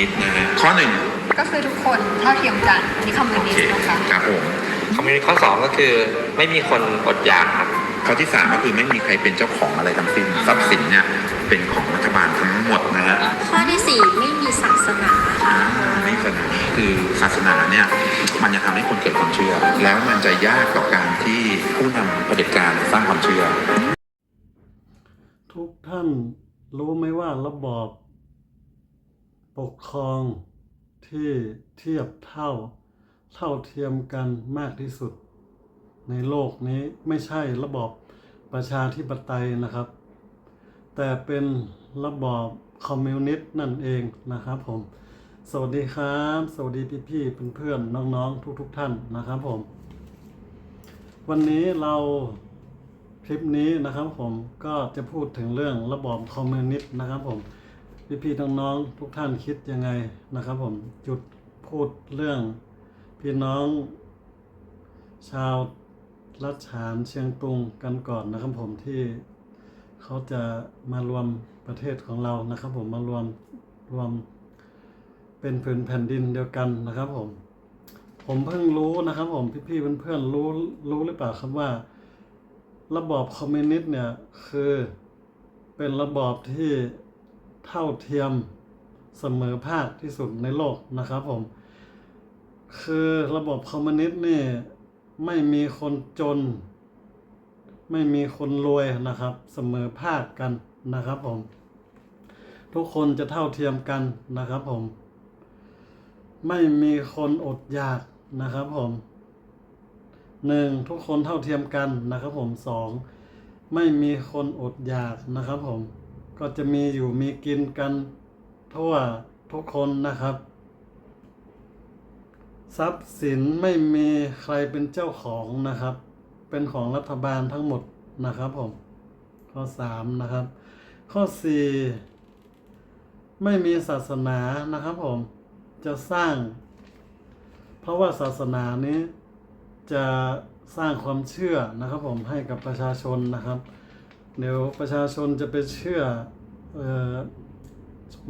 นิสต์นะฮะข้อหนึ่งก็คือทุกคนเท่าเทียมกันอันนี่คอมมิวโอนิสเคต์นะคะครับผมคอมมิวนิสต์ข้อสองก็คือไม่มีคนอดอยากครับ ข้อที่สามก็คือไม่มีใครเป็นเจ้าของอะไรทั้งสิ้นทรัพย์สินเนี่ยเป็นของรัฐบาลทั้งหมดนะฮะ ข้อที่สี่ไม่มีศาสนาค่ะไม่ศาสนาคือศาสนาเนี่ยมันจะทำให้คนเกิดความเชื่อ แล้วมันจะยากต่อการที่ผู้นำเผด็จการสร้างความเชื่อ ทุกท่านรู้ไหมว่าระบอบ ปกครองที่เทียบเท่าเท่าเทียมกันมากที่สุด ในโลกนี้ไม่ใช่ระบอบประชาธิปไตยนะครับ แต่เป็นระบอบคอมมิวนิสต์นั่นเองนะครับผม สวัสดีครับ สวัสดีพี่ๆเพื่อนๆน้องๆ ทุกๆท่านนะครับผม วันนี้เราคลิปนี้นะครับผมก็จะพูดถึงเรื่องระบอบคอมมิวนิสต์นะครับผม พี่ๆน้องๆทุกท่านคิดยังไงนะครับ ผมจุดพูดเรื่องพี่น้อง ชาวรัชฉานเชียงตุงกันก่อนนะครับผมที่เขาจะมารวมประเทศของเรานะครับ ผมมารวมรวมเป็นผืนแผ่นดินเดียวกันนะครับ ผม ผมเพิ่งรู้นะครับ ผมพี่ๆเพื่อนๆรู้รู้หรือเปล่าครับว่า ระบอบคอมมิวนิสต์เนี่ยคือเป็นระบอบที่ เท่าเทียมเสมอภาคที่สุดในโลกนะครับผม คือระบบคอมมิวนิสต์นี่ไม่มีคนจน ไม่มีคนรวยนะครับ เสมอภาคกันนะครับผม ทุกคนจะเท่าเทียมกันนะครับผม ไม่มีคนอดอยากนะครับผมหนึ่งทุกคนเท่าเทียมกันนะครับผมสองไม่มีคนอดอยากนะครับผม ก็จะมีอยู่มีกินกันทั่วทุกคนนะครับ ทรัพย์สินไม่มีใครเป็นเจ้าของนะครับ เป็นของรัฐบาลทั้งหมดนะครับผม ข้อสามนะครับ ข้อสี่ไม่มีศาสนานะครับผมจะสร้าง เพราะว่าศาสนานี้จะสร้างความเชื่อนะครับผมให้กับประชาชนนะครับ เดี๋ยวประชาชนจะไปเชื่อเออ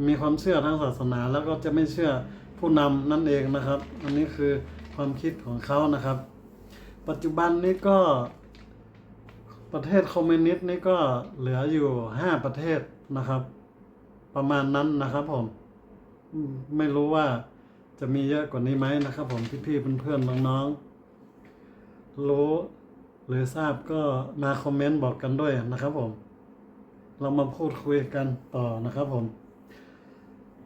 มีความเชื่อทางศาสนาแล้วก็จะไม่เชื่อผู้นำนั่นเองนะครับ อันนี้คือความคิดของเขานะครับ ปัจจุบันนี้ก็ประเทศคอมมิวนิสต์นี่ก็เหลืออยู่ห้าประเทศนะครับ ประมาณนั้นนะครับผมอืมไม่รู้ว่าจะมีเยอะกว่านี้ไหมนะครับ ผมพี่ๆเพื่อนๆน้องๆรู้หรือทราบก็มาคอมเมนต์บอกกันด้วยนะครับผม เรามาพูดคุยกันต่อนะครับผม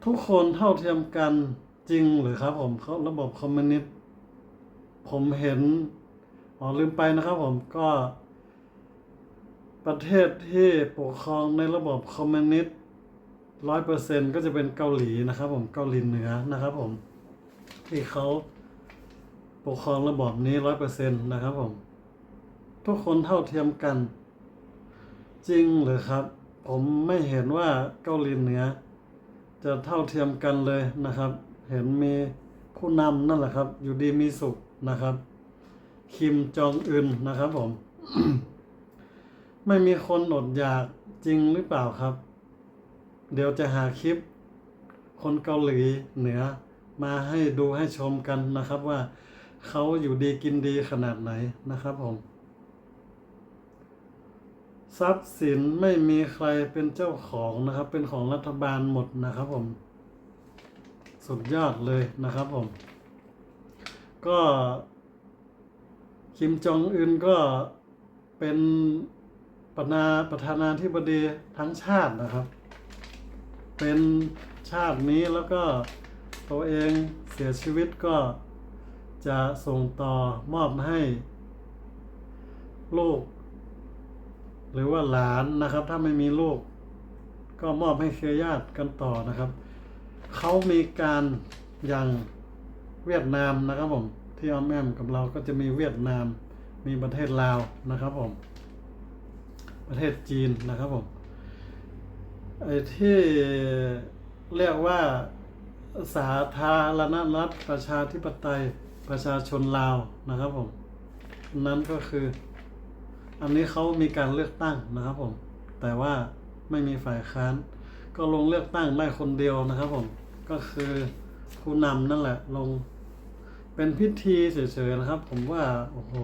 ทุกคนเท่าเทียมกันจริงหรือครับผมเขาระบบคอมมิวนิสต์ผมเห็นอ๋อลืมไปนะครับผมก็ ประเทศที่ปกครองในระบบคอมมิวนิสต์ร้อยเปอร์เซ็นก็จะเป็นเกาหลีนะครับผมเกาหลีเหนือนะครับผม ที่เขาปกครองระบอบนี้ร้อยเปอร์เซ็นนะครับผม ทุกคนเท่าเทียมกัน จริงหรือครับ ผมไม่เห็นว่าเกาหลีเหนือ จะเท่าเทียมกันเลยนะครับ เห็นมีผู้นำนั่นแหละครับ อยู่ดีมีสุขนะครับ คิมจองอึนนะครับผม ไม่มีคนอดอยากจริงหรือเปล่าครับ เดี๋ยวจะหาคลิป คนเกาหลีเหนือ มาให้ดูให้ชมกันนะครับว่าเขาอยู่ดีกินดีขนาดไหนนะครับผม ทรัพย์สินไม่มีใครเป็นเจ้าของนะครับ เป็นของรัฐบาลหมดนะครับผม สุดยอดเลยนะครับผม ก็คิมจองอึนก็เป็นประนาประธานาธิบดีทั้งชาตินะครับ เป็นชาตินี้แล้วก็ตัวเองเสียชีวิตก็จะส่งต่อมอบให้ลูก หรือว่าหลานนะครับ ถ้าไม่มีลูก ก็มอบให้เครือญาติกันต่อนะครับเขามีการอย่างเวียดนามนะครับผมที่อ้อมแอมกับเราก็จะมีเวียดนาม มีประเทศลาวนะครับผม ประเทศจีนนะครับผมไอ้ที่เรียกว่าสาธารณรัฐประชาธิปไตยประชาชนลาวนะครับผม นั้นก็คือ อันนี้เขามีการเลือกตั้งนะครับผม แต่ว่าไม่มีฝ่ายค้าน ก็ลงเลือกตั้งได้คนเดียวนะครับผม ก็คือผู้นำนั่นแหละลง เป็นพิธีเฉยๆนะครับ ผมว่า โอ้โห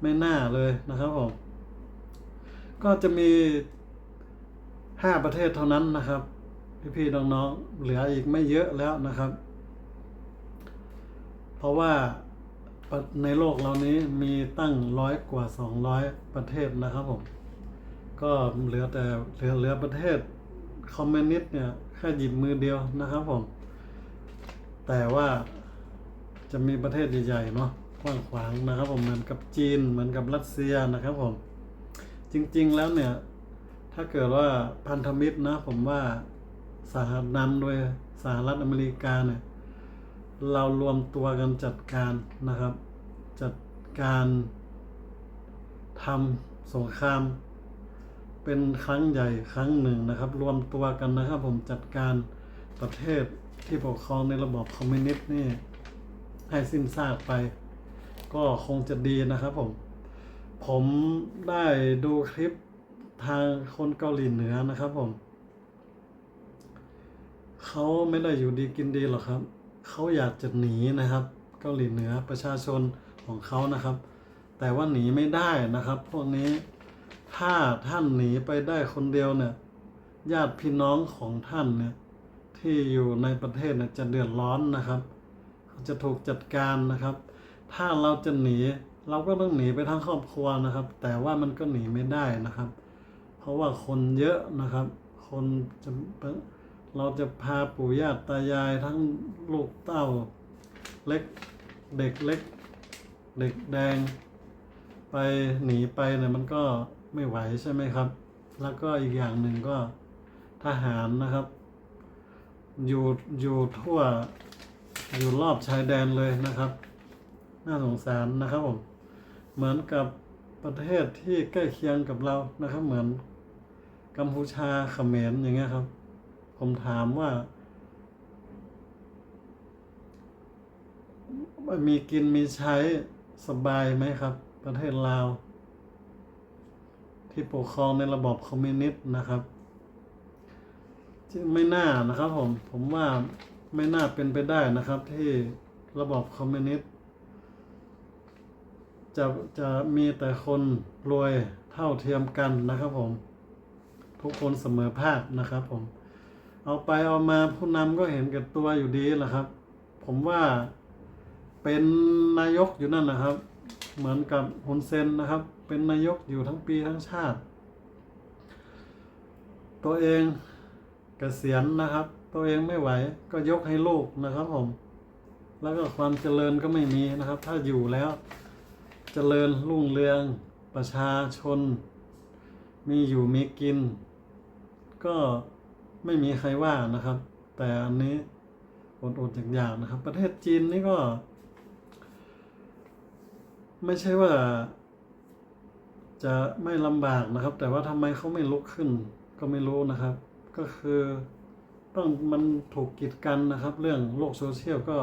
ไม่น่าเลยนะครับผม ก็จะมีห้าประเทศเท่านั้นนะครับ พี่ๆน้องๆเหลืออีกไม่เยอะแล้วนะครับ เพราะว่า ในโลกเรานี้มีตั้งร้อยกว่าสองร้อยประเทศนะครับผม ก็เหลือแต่เหลือเหลือประเทศคอมมิวนิสต์เนี่ยแค่หยิบมือเดียวนะครับผม แต่ว่าจะมีประเทศใหญ่ๆเนาะกว้างขวางนะครับผมเหมือนกับจีนเหมือนกับรัสเซียนะครับผม จริงๆแล้วเนี่ย ถ้าเกิดว่าพันธมิตรนะผมว่าสหรัฐนำโดยสหรัฐอเมริกาเนี่ย เรารวมตัวกันจัดการนะครับ จัดการทำสงคราม เป็นครั้งใหญ่ครั้งหนึ่งนะครับ รวมตัวกันนะครับ ผมจัดการประเทศที่ปกครองในระบอบคอมมิวนิสต์นี่ให้สิ้นซากไป ก็คงจะดีนะครับผม ผมได้ดูคลิปทางคนเกาหลีเหนือนะครับผม เขาไม่ได้อยู่ดีกินดีหรอกครับ เขาอยากจะหนีนะครับ เกาหลีเหนือประชาชนของเขานะครับ แต่ว่าหนีไม่ได้นะครับ พวกนี้ถ้าท่านหนีไปได้คนเดียวเนี่ยญาติพี่น้องของท่านเนี่ยที่อยู่ในประเทศเนี่ยจะเดือดร้อนนะครับ จะถูกจัดการนะครับ ถ้าเราจะหนีเราก็ต้องหนีไปทั้งครอบครัวนะครับ แต่ว่ามันก็หนีไม่ได้นะครับ เพราะว่าคนเยอะนะครับ คนจะ เราจะพาปู่ย่าตายายทั้งลูกเต้าเล็กเด็กเล็ก เด็กแดง ไปหนีไปเนี่ยมันก็ไม่ไหวใช่ไหมครับ แล้วก็อีกอย่างหนึ่งก็ทหารนะครับ อยู่อยู่ทั่วอยู่รอบชายแดนเลยนะครับ น่าสงสารนะครับผมเหมือนกับประเทศที่ใกล้เคียงกับเรานะครับ เหมือนกัมพูชาเขมรอย่างเงี้ยครับ ผมถามว่า มีกินมีใช้สบายไหมครับ ประเทศลาว ที่ปกครองในระบอบคอมมิวนิสต์นะครับจึงไม่น่านะครับผม ผมว่าไม่น่าเป็นไปได้นะครับ ที่ระบอบคอมมิวนิสต์จะจะมีแต่คนรวยเท่าเทียมกันนะครับผม ทุกคนเสมอภาคนะครับผม เอาไปเอามาผู้นำก็เห็นแก่ตัวอยู่ดีแหละครับ ผมว่าเป็นนายกอยู่นั่นนะครับ เหมือนกับฮุนเซนนะครับ เป็นนายกอยู่ทั้งปีทั้งชาติ ตัวเองเกษียณนะครับ ตัวเองไม่ไหวก็ยกให้ลูกนะครับผม แล้วก็ความเจริญก็ไม่มีนะครับ ถ้าอยู่แล้วเจริญรุ่งเรืองประชาชน มีอยู่มีกิน ก็ ไม่มีใครว่านะครับ แต่อันนี้อดๆอย่างๆนะครับ ประเทศจีนนี่ก็ ไม่ใช่ว่า จะไม่ลำบากนะครับ แต่ว่าทำไมเขาไม่ลุกขึ้น ก็ไม่รู้นะครับ ก็คือต้องมันถูกกีดกันนะครับ เรื่องโลกโซเชียลก็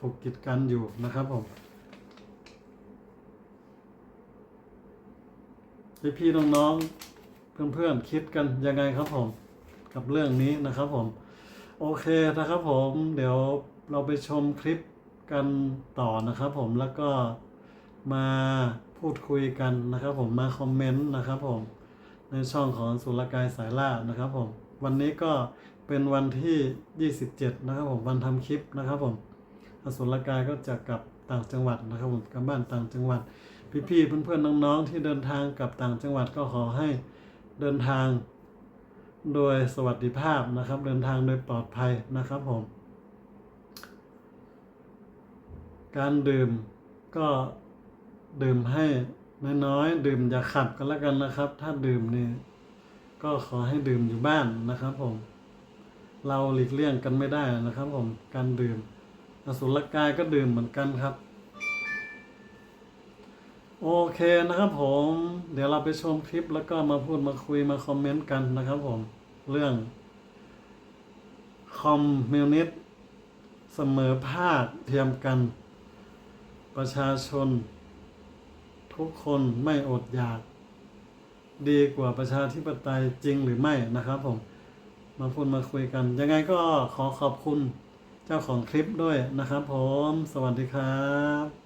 ถูกกีดกันอยู่นะครับผมพี่ๆน้องๆเพื่อนๆคิดกันยังไงครับผม กับเรื่องนี้นะครับผม โอเคนะครับผมเดี๋ยวเราไปชมคลิปกันต่อนะครับผมแล้วก็มาพูดคุยกันนะครับผมมาคอมเมนต์นะครับผมในช่องของสุรกายสายล่านะครับผมวันนี้ก็เป็นวันที่ 27 นะครับผมวันทำคลิปนะครับผมอสุรกายก็จะกลับต่างจังหวัดนะครับผมกลับบ้านต่างจังหวัด พี่ๆเพื่อนๆน้องๆที่เดินทางกลับต่างจังหวัดก็ขอให้เดินทาง โดยสวัสดิภาพนะครับ เดินทางโดยปลอดภัยนะครับผม การดื่มก็ดื่มให้น้อยๆดื่มอย่าขับกันแล้วกันนะครับ ถ้าดื่มนี่ก็ขอให้ดื่มอยู่บ้านนะครับผม เราหลีกเลี่ยงกันไม่ได้นะครับผมการดื่มอสุรกายก็ดื่มเหมือนกันครับ โอเคนะครับผม เดี๋ยวเราไปชมคลิปแล้วก็มาพูดมาคุยมาคอมเมนต์กันนะครับผม เรื่อง คอมมิวนิสต์เสมอภาคเทียมกัน ประชาชน ทุกคนไม่อดอยาก ดีกว่าประชาธิปไตยจริงหรือไม่นะครับผม มาพูดมาคุยกัน ยังไงก็ขอขอบคุณเจ้าของคลิปด้วยนะครับผม สวัสดีครับ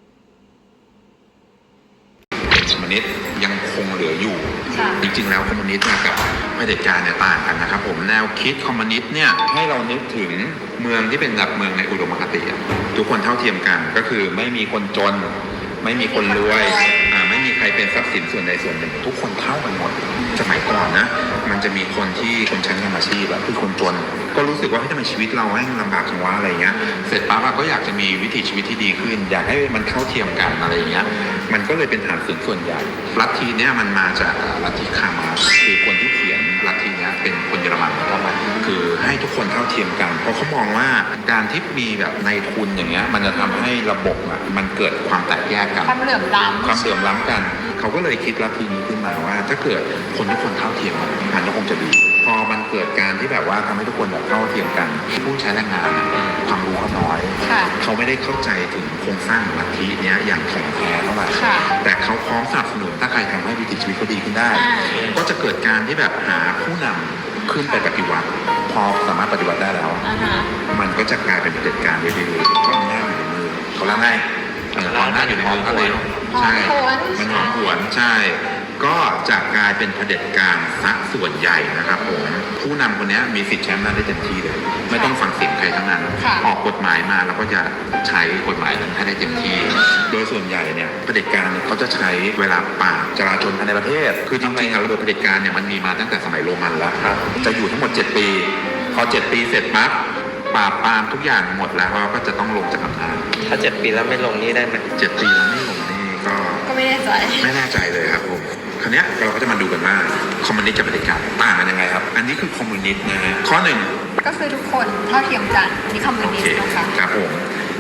นิสต์ยังคงเหลืออยู่ค่ะจริงๆ แล้วคอมมิวนิสต์เนี่ยกับเผด็จการเนี่ยต่างกันนะครับผมแนวคิดคอมมิวนิสต์เนี่ยให้เรานึกถึงเมืองที่เป็นแบบเมืองในอุดมคติอะทุกคนเท่าเทียมกันก็คือไม่มีคนจน ไม่มีคนรวยอ่าไม่มีใครเป็นทรัพย์สินส่วนใดส่วนหนึ่ง ทุกคนเท่ากันหมดสมัยก่อนนะ มันจะมีคนที่คนชั้นนำอาชีพอะคือคนจน ก็รู้สึกว่าให้ทำไมชีวิตเราแม่งลำบากจังวะอะไรเงี้ย เสร็จปั๊บอะก็อยากจะมีวิถีชีวิตที่ดีขึ้น อยากให้มันเท่าเทียมกันอะไรเงี้ย มันก็เลยเป็นฐานส่วนส่วนใหญ่ ลัทธิเนี้ยมันมาจากลัทธิคามาคือคนที่ เขียนลัทธิเนี้ยเป็นคนเยอรมันนะครับคือให้ทุกคนเท่าเทียมกัน เพราะเขามองว่าการที่มีแบบในทุนอย่างเงี้ยมันจะทำให้ระบบอะมันเกิดความแตกแยกกัน ความเหลื่อมล้ำความเหลื่อมล้ำกัน เขาก็เลยคิดลัทธินี้ขึ้นมาว่า ถ้าเกิดคนทุกคนเท่าเทียมกันมันก็คงจะดี พอมันเกิดการที่แบบว่าทำให้ทุกคนแบบเท่าเทียมกัน ผู้ใช้แรงงานอะความรู้เขาน้อยค่ะเขาไม่ได้เข้าใจถึงโครงสร้างของลัทธิเนี้ยอย่างถ่องแท้เท่าไหร่ค่ะแต่เขาพร้อมสนับสนุนถ้าใครทำให้วิถีชีวิตเขาดีขึ้นได้อ่าก็จะเกิดการที่แบบหาผู้นำขึ้นไปปฏิวัติพอสามารถปฏิวัติได้แล้วอ่าฮะมันก็จะกลายเป็นเผด็จการไปเรื่อยๆเพราะอำนาจอยู่ในมือเขาแล้วไงเออพออำนาจอยู่ในมือก็เลย ใช่หอมหวนมันหอมหวนใช่ ก็จะกลายเป็นเผด็จการซะส่วนใหญ่นะครับผมผู้นำคนเนี้ยมีสิทธิ์ใช้อำนาจได้เต็มที่เลย ไม่ต้องฟังเสียงใครทั้งนั้นค่ะออกกฎหมายมาแล้วก็จะใช้กฎหมายนั้นให้ได้เต็มที่ โดยส่วนใหญ่เนี่ยเผด็จการเนี่ยเขาจะใช้เวลาปราบจราจนภายในประเทศ คือจริงๆอะระบบเผด็จการเนี่ยมันมีมาตั้งแต่สมัยโรมันแล้วครับจะอยู่ทั้งหมด 7 ปี พอ 7 ปีเสร็จปั๊บปราบปรามทุกอย่างหมดแล้วก็จะต้องลงจากอำนาจถ้าเจ็ดปีแล้วไม่ลงนี่ได้ไหมเจ็ดปีแล้วไม่ลงนี่ ก็ก็ไม่แน่ใจ ไม่แน่ใจเลยครับผมคราวเนี้ยเราก็จะมาดูกันว่าคอมมิวนิสต์กับเผด็จการต่างกันยังไงครับ อันนี้คือคอมมิวนิสต์นะฮะข้อหนึ่งก็คือทุกคนเท่าเทียมกันนี่คอมมิวโอนิส Dạ. เคต์นะคะ ครับผม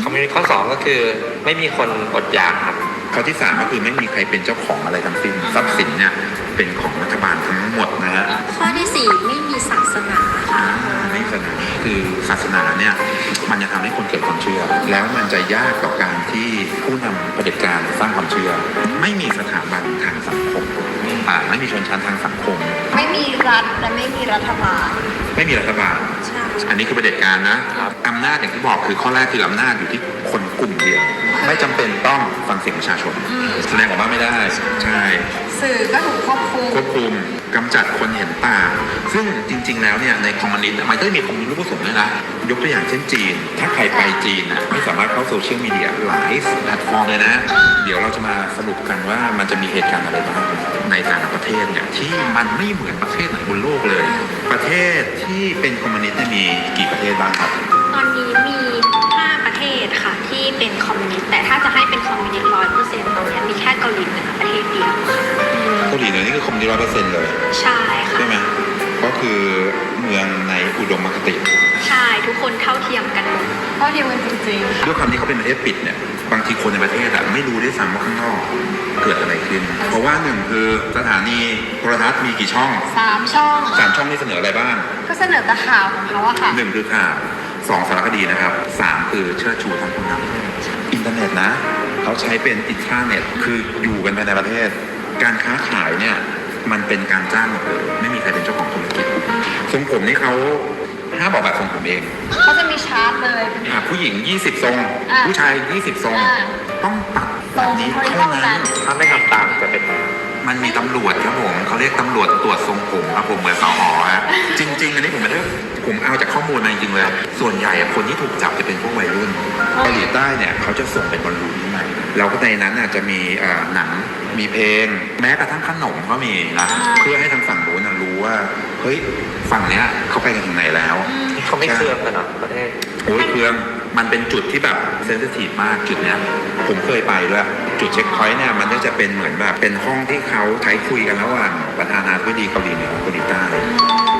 คอมมิวนิสต์ข้อสองก็คือไม่มีคนอดอยากครับ ข้อที่สามก็คือไม่มีใครเป็นเจ้าของอะไรทั้งสิ้นทรัพย์สินเนี่ยเป็นของรัฐบาลทั้งหมดนะฮะข้อที่สี่ไม่มีศาสนาค่ะไม่ศาสนาคือศาสนาเนี่ยมันจะทำให้คนเกิดความเชื่อ แล้วมันจะยากต่อการที่ผู้นำเผด็จการสร้างความเชื่อ ไม่มีสถาบันทางสังคมอ่าไม่มีชนชั้นทางสังคม ไม่มีรัฐและไม่มีรัฐบาล ไม่มีรัฐบาลใช่อันนี้คือประเผด็จการนะอำนาจอย่างที่บอกคือข้อแรกคืออำนาจอยู่ที่ คนกลุ่มเดียว ไม่จำเป็นต้องฟังเสียงประชาชน แสดงออกมาไม่ได้ ใช่สื่อก็ถูกควบคุมควบคุมกำจัดคนเห็นต่างซึ่งจริง ๆ แล้วเนี่ยในคอมมิวนิสต์อะมันก็จะมีคอมมิวนิสต์รูปผสมด้วยนะ ยกตัวอย่างเช่นจีน ถ้าใครไปจีนน่ะไม่สามารถเข้าโซเชียลมีเดียหลายแพลตฟอร์มเลยนะ เดี๋ยวเราจะมาสรุปกันว่ามันจะมีเหตุการณ์อะไรบ้างในแต่ละประเทศเนี่ยที่มันไม่เหมือนประเทศไหนบนโลกเลย ประเทศที่เป็นคอมมิวนิสต์เนี่ยมีกี่ประเทศบ้างครับต อนนี้มี 5 ประเทศค่ะ ที่เป็นคอมมิวนิสต์แต่ถ้าจะให้เป็นคอมมิวนิสต์ร้อยเปอร์เซ็นต์ตอนนี้มีแค่เกาหลีเหนือประเทศเดียวค่ะเกาหลีเหนือนี่คือคอมมิวนิสต์ร้อยเปอร์เซ็นต์เลยใช่ค่ะ ใช่ไหมก็คือเมืองในอุดมคติใช่ทุกคนเท่าเทียมกันหมดเท่าเทียมกันจริงด้วยความที่เขาเป็นประเทศปิดเนี่ยบางทีคนในประเทศอะไม่รู้ด้วยซ้ำว่าข้างนอกเกิดอะไรขึ้น เพราะว่าหนึ่งคือสถานีโทรทัศน์มีกี่ช่องๆสามช่องสามช่องนี่เสนออะไรบ้างก็เสนอแต่ข่าวของเขาอะค่ะหนึ่งคือข่าว สองสารคดีนะครับสามคือเชิดชูทางผู้นำอินเทอร์เน็ตนะ เขาใช้เป็นอินทราเน็ต คืออยู่กันภายในประเทศ การค้าขายเนี่ย มันเป็นการจ้างหมดเลยไม่มีใครเป็นเจ้าของธุรกิจทรงผมนี่เขาห้ามออกแบบทรงผมเอง เขาจะมีชาร์ตเลยอะผู้หญิง 20 ทรง อะผู้ชาย 20 ทรง อะต้องตัดแบบนี้ทรงเท่าเท่านั้นั้นนถ้าไม่ทำตามจะเป็น มันมีตำรวจครับผม เขาเรียกตำรวจตรวจทรงผมครับผม ผมเอาจากข้อมูลมาจริงๆเลย ส่วนใหญ่อะคนที่ถูกจับจะเป็นพวกวัยรุ่นเกาหลีใต้เนี่ยเขาจะส่งเป็นบอลลูนใหม่แล้วก็ในนั้นน่ะจะมีเอ่อหนังมีเพลง แม้กระทั่งขนมก็มีนะเพื่อให้ทางฝั่งนู้นนะรู้ว่าเฮ้ยฝั่งเนี้ยเขาไปกันถึงไหนแล้วเขาไม่เคลื่อนกันเหรอประเทศ โอ้ยเครื่องมันเป็นจุดที่แบบเซนซิทีฟมากจุดเนี้ยผมเคยไปด้วยจุดเช็คพอยต์เนี่ยมันก็จะเป็นเหมือนแบบเป็นห้องที่เขาใช้คุยกันระหว่างประธานาธิบดีเกาหลีเหนือกับเกาหลีใต้อ่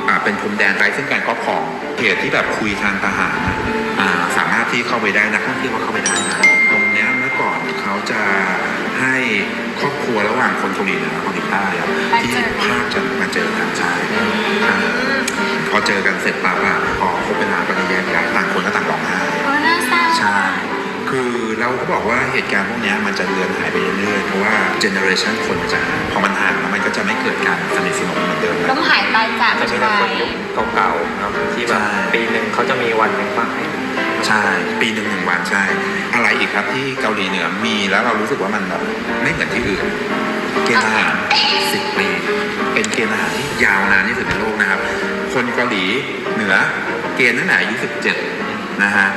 า เป็นพรมแดนไร้ซึ่งการครอบครองเหตุที่แบบคุยทางทหารนะอ่าสามารถที่เข้าไปได้นักท่องเที่ยวก็เข้าไปได้นะตรงเนี้ยเมื่อก่อนเขาจะให้ครอบครัวระหว่างคนเกาหลีเหนือกับเกาหลีใต้อะมาที่เจอกันภาคจะมาเจอกันใช่อ่าพอเจอกันเสร็จปั๊บอะพอคบเวลาก็จะแยกย้ายต่างคนก็ต่างร้องไห้เออน่าเศร้าใช่ คคือเราก็บอกว่าเหตุการณ์พวกเนี้ยมันจะเลือนหายไปเรื่อยๆเพราะว่าเจเนอเรชันคนมันจะห่างพอมันห่างแล้วมันก็จะไม่เกิดการสนิทสนมเหมือนเดิมล้แล้วมหายตายจากจะมีไปแต่คนยุคเก่าๆเนาะที่แบบใช่ปีหนึ่งเขาจะมีวันหนึ่งป่ะใช่ ปีหนึ่งหนึ่งวันใช่ อะไรอีกครับที่เกาหลีเหนือมีแล้วเรารู้สึกว่ามันแบบไม่เหมือนที่อื่นเกณฑ์ทหารสิบปีเป็นเกณฑ์ทหารที่ยาวนานที่สุดในโลกนะครับ คนเกาหลีเหนือเกณฑ์ตั้งแต่อายุสิบเจ็ด นะฮะ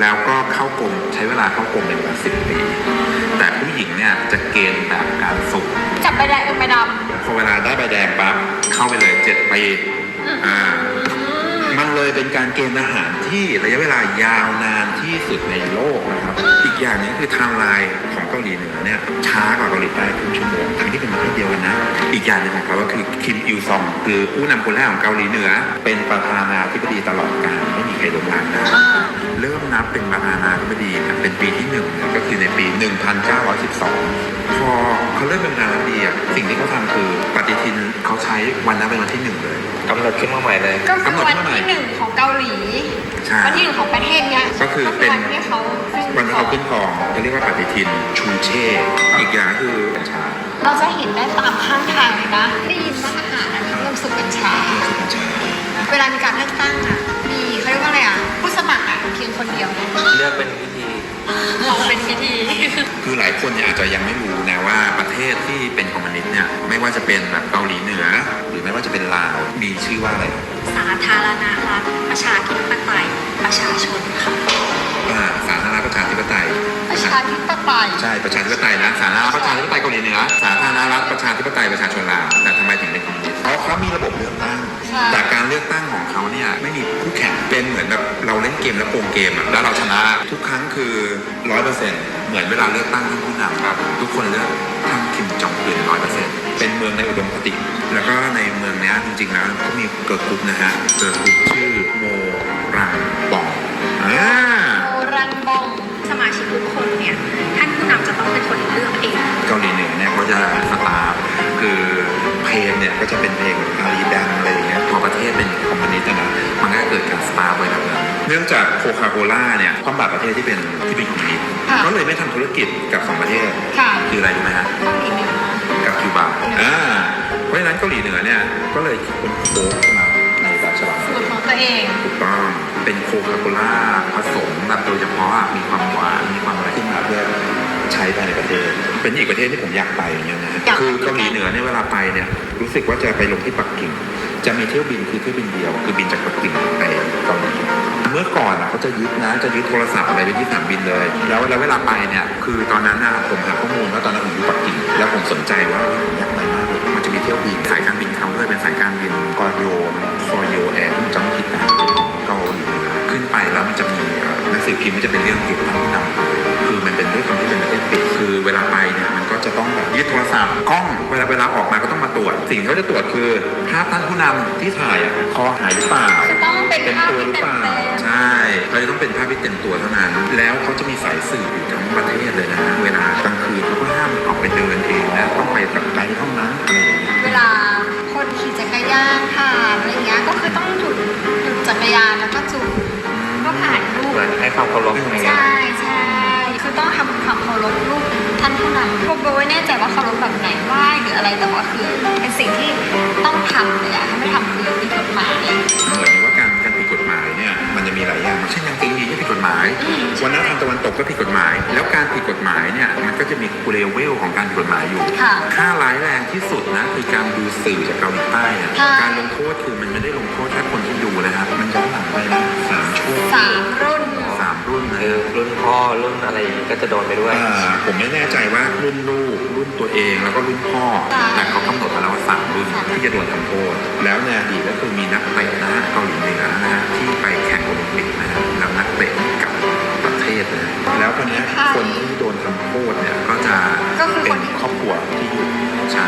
แล้วก็เข้ากรมใช้เวลาเข้ากรมเป็นเวลาสิบปี แต่ผู้หญิงเนี่ยจะเกณฑ์แบบการสุ่มจับไปแดงไปดพอเวลาได้ใบแดงปั๊บเข้าไปเลยเจ็ดปีอ่าำมันเลยเป็นการเกณฑ์ทหารที่ระยะเวลายาวนานที่สุดในโลกนะครับ อีกอย่างหนึงคือไทม์ไลน์ของเกาหลีเหนือเนี่ยช้ากว่าเกาหลีใต้ครึ่งชั่วโมงทั้งที่เป็นประเทศเดียวกันนะ อีกอย่างหนึ่งของเขาก็คือคิมอิลซองคือผู้นำคนแรกของเกาหลีเหนือ เป็นประธานาธิบดีตลอดกาลไม่มีใครล้มล้างได้เริ่ม นับเป็นประธานาธิบดีเนี่ยเป็นปีที่หนึ่งเนี่ยก็คือในปี 1912 พอเขาเริ่มเป็นประธานาธิบดีอะสิ่งที่เขาทำคือปฏิทินเขาใช้วันนั้นเป็นวันที่หนึ่งเลย กำหนดขึ้นมาใหม่เลย ก็คือวันที่หนึ่งของเกาหลีใช่วันที่หนึ่งของประเทศเนี้ยก็คือเป็น วันที่เขาขึ้นวันที่เขาขึ้นครองเขาเรียกว่าปฏิทินชูเช่ อีกอย่างก็คือกัญชาเราจะเห็นได้ตามข้างทางเลยนะได้ยินว่าอาหารอันนี้เริ่มสุกกัญชากัญชา เวลามีการเลือกตั้งอะ สมัครอะเพียงคนเดียวเลือกเป็นวิธีมองเป็นวิธี คือหลายคนเนี่ยอาจจะยังไม่รู้นะว่าประเทศที่เป็นคอมมิวนิสต์เนี่ยไม่ว่าจะเป็นแบบเกาหลีเหนือ หรือไม่ว่าจะเป็นลาวมีชื่อว่าอะไรสาธารณรัฐประชาธิปไตยประชาชนค่ะอ่าสาธารณรัฐประชาธิปไตยประชาธิปไตยใช่ประชาธิปไตยนะสาธารณรัฐประชาธิปไตยเกาหลีเหนือสาธารณรัฐประชาธิปไตยประชาชนลาวแต่ทำไมถึงเป็นคอมมิวนิสต์ เพราะเขามีระบบเลือกตั้งใช่แต่การเลือกตั้งของเขาเนี่ยไม่มีคู่แข่ง เป็นเหมือนแบบเราเล่นเกมแล้วโกงเกมอะแล้วเราชนะทุกครั้งคือร้อยเปอร์เซ็นต์เหมือนเวลาเลือกตั้งท่านผู้นำครับ ทุกคนเลือกท่านคิมจองอึนร้อยเปอร์เซ็นต์เป็นเมืองในอุดมคติ แล้วก็ในเมืองเนี้ยจริงๆแล้วก็มีเกิร์ลกรุ๊ปนะฮะเกิร์ลกรุ๊ปชื่อโมรัง ก็จะเป็นเพลงอารีดังอะไรอย่างเงี้ยพอประเทศเป็นคอมมิวนิสต์อะนะมันก็เกิดการสตาร์ฟไว้แบบนั้นเนื่องจากโคคาโคล่าเนี่ยความบาดประเทศที่เป็นที่เป็นคอมมิวนิสต์ค่ะ ก็เลยไม่ทำธุรกิจกับสองประเทศ ค่ะคืออะไรรู้ไหมฮะเกาหลีเหนือกับคิวบาอ่าเพราะฉะนั้นเกาหลีเหนือเนี่ย ก็เลยคิดเป็นโค้กมาในแบบฉบับสูตรของตัวเอง ถูกต้องเป็นโคคาโคล่าผสมแบบโดยเฉพาะอะมีความหวาน มีความอะไรขึ้นมาเพื่อ ใช้ภายในประเทศ เป็นอีกประเทศที่ผมอยากไปอย่างเงี้ยนะฮะอยากไป คือเกาหลีเหนือเนี่ยเวลาไปเนี่ยรู้สึกว่าจะไปลงที่ปักกิ่ง จะมีเที่ยวบินคือเที่ยวบินเดียว คือบินจากปักกิ่งไปเกาหลีเมื่อก่อนอะเขาจะยึดนะจะยึดโทรศัพท์อะไรไปที่สนามบินเลย แล้วแล้วเวลาไปเนี่ยคือตอนนั้นอะผมหาข้อมูลว่าตอนนั้นผมอยู่ปักกิ่ง แล้วผมสนใจว่าเฮ้ยผมอยากไปมากเลยมันจะมีเที่ยวบินสายการบินเขาเลยเป็นสายการบินกอโยคอโยแอร์จำไม่ผิด งสือพิมพ์มันจะเป็นเรื่องเกี่ยวกับท่านผู้นำคือมันเป็นด้วยความที่เป็นประเทศปิดคือเวลาไปเนี่ยมันก็จะต้องแบบยึดโทรศัพท์กล้องเวลาเวลาออกมาก็ต้องมาตรวจ สิ่งที่เขาจะตรวจคือภาพท่านผู้นำที่ถ่ายอะคอหายหรือเปล่า จะต้องเป็นเต็มภาพตัวหที่รือเต็เปมล่าเต็มใช่เขาจะต้องเป็นภาพที่เต็มตัวเท่านั้น แล้วเขาจะมีสายสืบอยู่ทั้งประเทศเลยนะฮะเวลากลางคืนเขาก็ห้ามออกไปเดินเองนะต้องไปกับไกด์เท่านั้นอะไรอย่างเงี้ยเวลาคนขี่จักรยานผ่านอะไรเงี้ยก็คือต้องหยุดหยุดจักรยานแล้วก็จูงก็ผ่านรูป เหมือนให้ความเคารพอะไรเงี้ย ใช่ใช่คือต้องทำความเคารพรูปท่านผู้นำพวกโบไม่แน่ใจว่าเคารพแบบไหนไหว้หรืออะไรแต่ว่าคือเป็นสิ่งที่ต้องทำเลยอะถ้าไม่ทำคือผิดกฎหมาย เหมือนว่าการการผิดกฎหมายเนี่ยมันจะมีหลายอย่างเช่นยังตีดีก็ผิดกฎหมายอืม วันนั้นทางตะวันตกก็ผิดกฎหมาย แล้วการผิดกฎหมายเนี่ยมันก็จะมีเลเวลของการผิดกฎหมายอยู่ค่ะค่าร้ายแรงที่สุดนะคือการดูสื่อจากเกาหลีใต้อะค่ะ การลงโทษคือมันไม่ได้ลงโทษแค่คนที่ดูนะครับมันย้อนหลังไปนะสามช่วงสามรุ่นสาม รุ่นนะคือรุ่นพ่อรุ่นอะไรอย่างงี้ก็จะโดนไปด้วย อ่าผมไม่แน่ใจว่ารุ่นลูกรุ่นตัวเองแล้วก็รุ่นพ่อค่ะแต่เขากำหนดมาแล้วว่าสามรุ่นค่ะที่จะโดนทำโทษแล้วในอดีตก็คือมีนักเตะนะฮะเกาหลีเหนือนะฮะที่ไปแข่งโอลิมปิกนะฮะแล้วนักเตะกลับประเทศนะแล้วคนเนี้ยคนที่โดนทำโทษเนี่ยก็จะก็คือเป็คนนที่ ครอบครัวที่อยู่ใช่